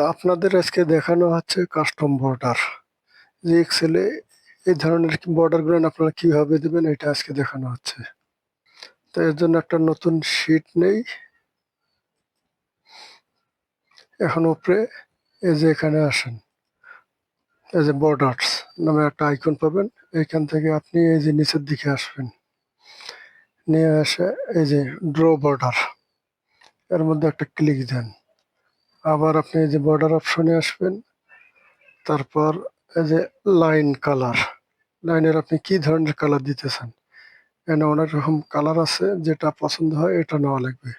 তো আপনাদের আজকে দেখানো হচ্ছে কাস্টম বর্ডার যে এক্সেলে এই ধরনের বর্ডারগুলো আপনারা কীভাবে দেবেন, এটা আজকে দেখানো হচ্ছে। তো এর জন্য একটা নতুন শিট নেই। এখন উপরে এই যে এখানে আসেন, এই যে বর্ডার্স নামে একটা আইকন পাবেন। এখান থেকে আপনি এই যে নিচের দিকে আসবেন। নিয়ে আসে এই যে ড্র বর্ডার এর মধ্যে একটা ক্লিক দেন। আবার আপনি যে বর্ডার অপশনে আসবেন, তারপর এই যে লাইন কালার লাইনের আপনি কি ধরনের কালার দিতে চান এখানে অনেক রকম কালার আছে, যেটা পছন্দ হয় এটা নেওয়া লাগবে।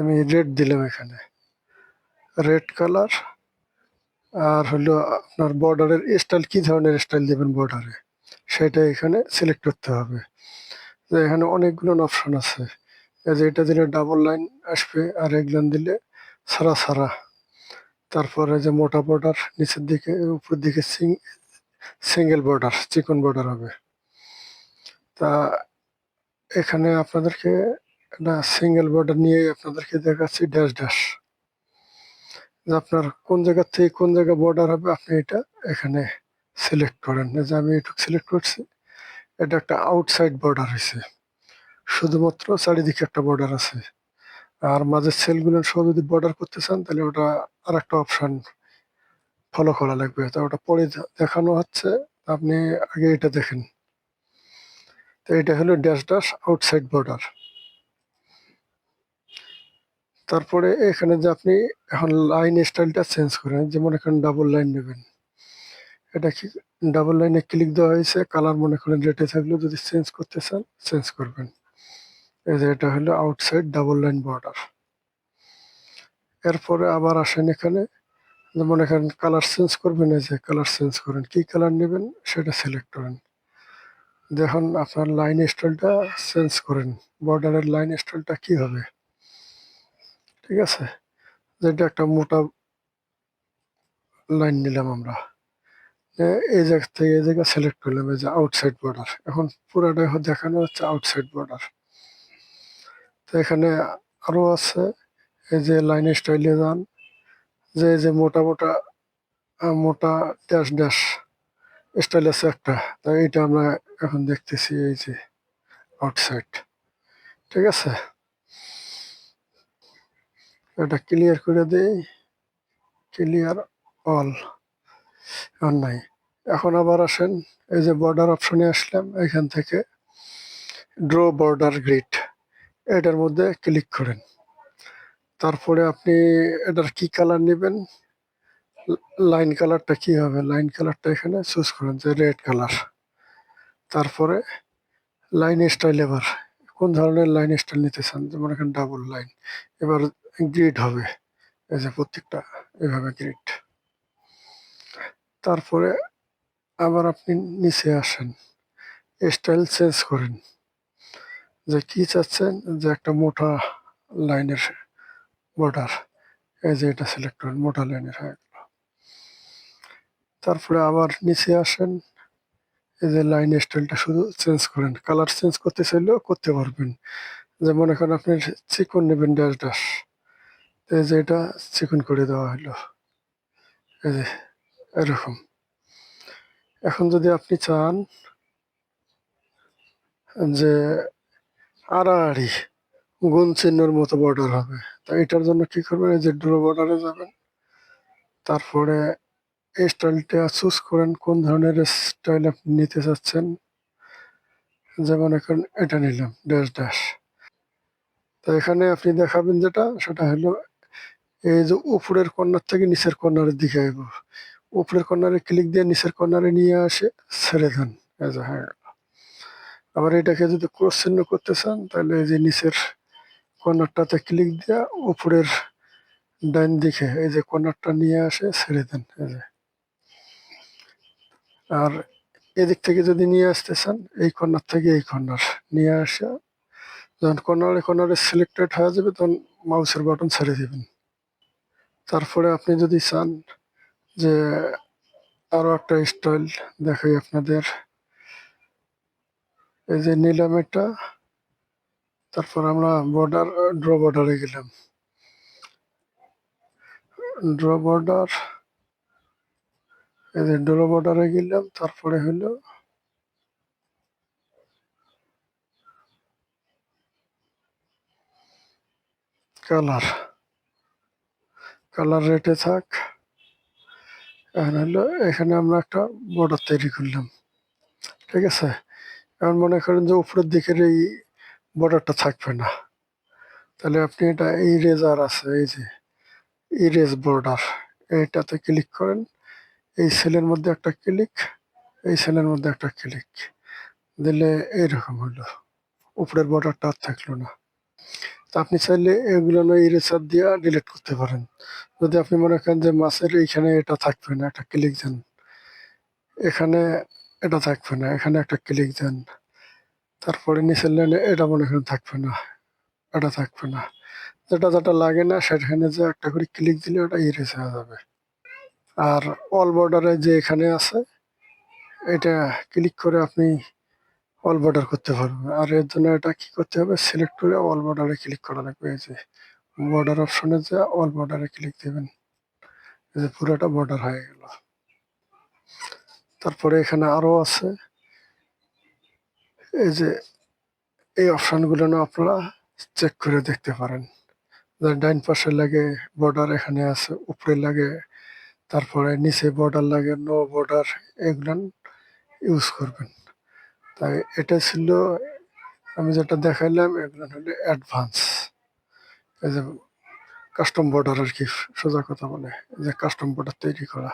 আমি রেড দিলাম এখানে। রেড কালার আর হলো আপনার বর্ডারের স্টাইল কি ধরনের স্টাইল দেবেন বর্ডারে সেটা এখানে সিলেক্ট করতে হবে। এখানে অনেকগুলো অপশন আছে। যে এটা দিলে ডাবল লাইন আসবে, আর এগুলো দিলে সারা সারা। তারপরে যে মোটা বর্ডার নিচের দিকে উপর দিকে সিঙ্গেল বর্ডার চিকন বর্ডার হবে। তা এখানে আপনাদেরকে একটা সিঙ্গেল বর্ডার নিয়ে আপনাদেরকে দেখাচ্ছি ড্যাশ ড্যাশ আপনার কোন জায়গা থেকে কোন জায়গা বর্ডার হবে, আপনি এটা এখানে সিলেক্ট করেন। যে আমি এটুকু সিলেক্ট করছি, এটা একটা আউটসাইড বর্ডার হয়েছে শুধুমাত্র চারিদিকে একটা বর্ডার আছে। আর মাঝের সেলগুলো সহ যদি বর্ডার করতে চান, তাহলে ওটা আর একটা অপশান ফলো করা লাগবে। তো ওটা পরে দেখানো হচ্ছে আপনি আগে এটা দেখেন। তো এটা হলো ড্যাশ ড্যাশ আউটসাইড বর্ডার তারপরে এখানে যে আপনি এখন লাইন স্টাইলটা চেঞ্জ করেন যেমন এখানে ডাবল লাইন নেবেন। এটা কি ডাবল লাইনে ক্লিক দেওয়া হয়েছে কালার মনে করেন রেটে থাকলে, যদি চেঞ্জ করতে চান চেঞ্জ করবেন। এই এটা হলো আউটসাইড ডাবল লাইন বর্ডার এরপরে আবার আসেন এখানে, যেমন এখানে কালার চেঞ্জ করবেন, এই যে কালার চেঞ্জ করেন, কি কালার নেবেন সেটা সিলেক্ট করেন। দেখুন আপনার লাইন স্টাইলটা চেঞ্জ করেন বর্ডারের লাইন স্টাইলটা কি হবে? ঠিক আছে? যেটা একটা মোটা লাইন নিলাম আমরা। এই জায়গা থেকে এই জায়গা সিলেক্ট করলাম, এই যে আউটসাইড বর্ডার এখন পুরোটা দেখানো হচ্ছে আউটসাইড বর্ডার তো এখানে আরও আছে, এই যে লাইন স্টাইলে যান, যে যে মোটা মোটা মোটা ড্যাশ ড্যাশ স্টাইল আছে একটা, তো এইটা আমরা এখন দেখতেছি এই যে আউটসাইড ঠিক আছে? এটা ক্লিয়ার করে দিই ক্লিয়ার অল আর নাই। এখন আবার আসেন, এই যে বর্ডার অপশনে আসলাম, এখান থেকে ড্র বর্ডার গ্রিড এটার মধ্যে ক্লিক করেন। তারপরে আপনি এটার কি কালার নেবেন? লাইন কালারটা কি হবে? লাইন কালারটা এখানে চুজ করেন যে রেড কালার তারপরে লাইন স্টাইল এবার কোন ধরনের লাইন স্টাইল নিতে চান? যেমন এখানে ডাবল লাইন এবার গ্রিড হবে। এই যে প্রত্যেকটা এভাবে গ্রিড তারপরে আবার আপনি নিচে আসেন। স্টাইল চেঞ্জ করেন। যে কি চাচ্ছেন? যে একটা মোটা লাইনের বর্ডার। এই যে এটা সিলেক্ট করেন, মোটা লাইনের হয়ে গেল। তারপরে আবার নিচে আসেন। এই যে লাইন স্টাইলটা শুধু চেঞ্জ করেন। কালার চেঞ্জ করতে চাইলেও করতে পারবেন। যে মনে করেন আপনি চিকন নেবেন ড্যাশ ড্যাশ এই যে এটা চিকন করে দেওয়া হলো। এই যে এরকম। এখন যদি আপনি চান যে আড়াআড়ি গুণ চিহ্নের মতো বর্ডার হবে। তো এটার জন্য কি করবেন? এই যে ড্র বর্ডারে যাবেন। তারপরে এই স্টাইলটা চুজ করেন কোন ধরনের স্টাইল আপনি নিতে চাচ্ছেন। যেমন এখন এটা নিলাম ড্যাশ ড্যাশ তো এখানে আপনি দেখাবেন যেটা, সেটা হলো এই যে উপরের কর্নার থেকে নিচের কর্নারের দিকে আইব। উপরের কর্নারে ক্লিক দিয়ে নিচের কর্নারে নিয়ে আসে, ছেড়ে দেন। হয়ে। আবার এটাকে যদি ক্রস চিহ্ন করতে চান, তাহলে এই যে নিচের কর্নারটাতে ক্লিক দিয়ে উপরের ডাইন দিকে এই যে কর্নারটা নিয়ে আসে, ছেড়ে দেন এই যে। আর এদিক থেকে যদি নিয়ে আসতে চান, এই কর্নার থেকে এই কর্নার নিয়ে আসা, যখন কর্নারে কর্নারে সিলেক্টেড হয়ে যাবে, তখন মাউসের বাটন ছেড়ে দিবেন। তারপরে আপনি যদি চান যে আরও একটা স্টাইল দেখাই আপনাদের। এই যে নিলাম এটা, তারপর আমরা বর্ডার ড্র বর্ডারে গেলাম। ড্র বর্ডার এই যে ড্র বর্ডারে গেলাম, তারপরে হলো কালার কালার রেটে থাক। এখন হলো এখানে আমরা একটা বর্ডার তৈরি করলাম। ঠিক আছে? এখন মনে করেন যে উপরের দিকের এই বর্ডারটা থাকবে না। তাহলে আপনি এটা ইরেজার আছে, এই যে ইরেজ বর্ডার এইটাতে ক্লিক করেন। এই সেলের মধ্যে একটা ক্লিক এই সেলের মধ্যে একটা ক্লিক দিলে এইরকম হলো, উপরের বর্ডারটা আর থাকল না। তা আপনি চাইলে এগুলো না ইরেজার দিয়ে ডিলিট করতে পারেন। যদি আপনি মনে করেন যে মাছের এইখানে এটা থাকবে না, একটা ক্লিক দেন। এখানে এটা থাকবে না, এখানে একটা ক্লিক দেন, তারপরে নিচের লাইনে এটা মনে করেন থাকবে না, এটা থাকবে না। যেটা যেটা লাগে না, সেখানে যে একটা করে ক্লিক দিলে ওটা ইরেজ হয়ে যাবে। আর অল বর্ডারে যে এখানে আছে, এটা ক্লিক করে আপনি অল বর্ডার করতে পারবেন। আর এর জন্য এটা কি করতে হবে? সিলেক্ট করে অল বর্ডারে ক্লিক করা লাগবে, এই যে বর্ডার অপশনে যে অল বর্ডারে ক্লিক দেবেন, এই যে পুরোটা বর্ডার হয়ে গেল। তারপরে এখানে আরও আছে। এই যে এই অপশনগুলো না আপনারা চেক করে দেখতে পারেন। ডাইন পাশে লাগে বর্ডার এখানে আছে, উপরে লাগে, তারপরে নিচে বর্ডার লাগে নো বর্ডার এগুলো ইউজ করবেন। তাই এটা ছিল, আমি যেটা দেখাইলাম, এগুলো হলো অ্যাডভান্স এই যে কাস্টম বর্ডার আর কি, সোজা কথা বলে, যে কাস্টম বর্ডার তৈরি করা।